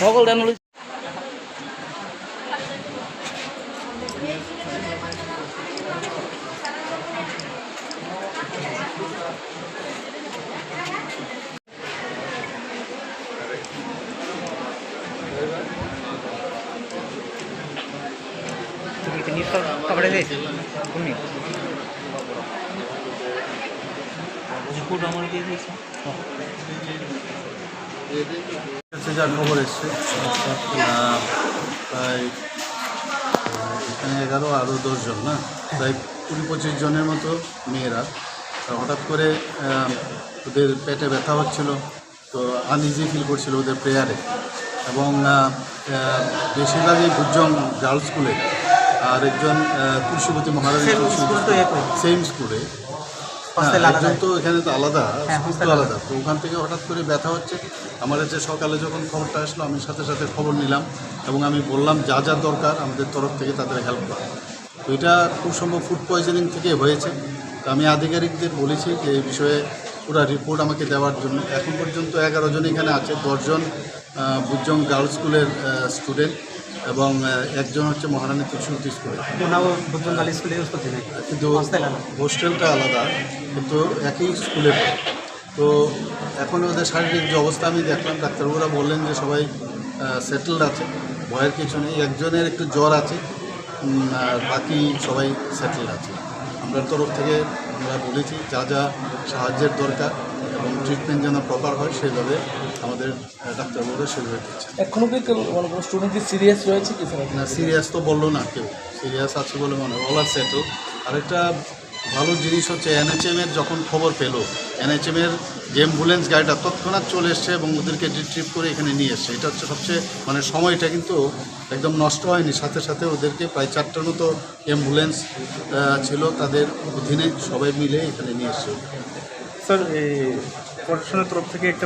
সকল দেন कपड़े दे আমার দিয়ে দিয়েছে। খবর এসছে। প্রায় এখানে এগারো আরও দশজন না? প্রায় কুড়ি পঁচিশ জনের মতো মেয়েরা। হঠাৎ করে ওদের পেটে ব্যথা হচ্ছিল তো আনইজি ফিল করছিল ওদের প্রেয়ারে। এবং বেশিরভাগই গুজ্জং গার্লস স্কুলে আর একজন তুলসীপতি মহারাজ সেম স্কুলে Hostel হ্যাঁ, আলাদা। তো এখানে তো আলাদা হ্যাঁ, স্কুল তো hostel আলাদা। তো ওখান থেকে হঠাৎ করে ব্যথা হচ্ছে। আমার কাছে সকালে যখন খবরটা আসলো আমি সাথে সাথে খবর নিলাম এবং আমি বললাম যা যা দরকার আমাদের তরফ থেকে তাদের হেল্প করা। তো এটা খুব সম্ভব ফুড পয়জনিং থেকে হয়েছে। তো আমি আধিকারিকদের বলেছি যে এই বিষয়ে পুরো রিপোর্ট আমাকে দেওয়ার জন্য। এখন পর্যন্ত এগারো জন এখানে আছে দশজন বুজং গার্লস স্কুলের স্টুডেন্ট এবং একজন হচ্ছে মহারানী তুলসী স্কুলে নাকি কিন্তু হোস্টেলটা আলাদা কিন্তু একই স্কুলে। তো এখন ওদের শারীরিক যে অবস্থা আমি দেখলাম ডাক্তারবাবুরা বললেন যে সবাই সেটেলড আছে ভয়ের কিছু নেই। একজনের একটু জ্বর আছে আর বাকি সবাই সেটেলড আছে। আমরা তরফ থেকে আমরা বলেছি যা যা সাহায্যের দরকার ট্রিটমেন্ট যেন প্রপার হয় সেভাবে আমাদের ডাক্তারবাবুরা সেভাবে দিচ্ছে এখনও কি কেউ মানে কোনো স্টুডেন্ট কি সিরিয়াস রয়েছে কি স্যার না সিরিয়াস তো বলল না কেউ। সিরিয়াস আছে বলে মনে হয় অল আর সেটেল আরেকটা ভালো জিনিস হচ্ছে এনএচএম এর যখন খবর পেল এনএচএম এর যে অ্যাম্বুলেন্স গাড়িটা তৎক্ষণাৎ চলে এসছে এবং ওদেরকে রিট্রিভ করে এখানে নিয়ে এসছে এটা হচ্ছে সবচেয়ে মানে সময়টা কিন্তু একদম নষ্ট হয়নি। সাথে সাথে ওদেরকে প্রায় চারটার মতো অ্যাম্বুলেন্স ছিল তাদের অধীনে সবাই মিলে এখানে নিয়ে এসছে। স্যার প্রশাসনের তরফ থেকে একটা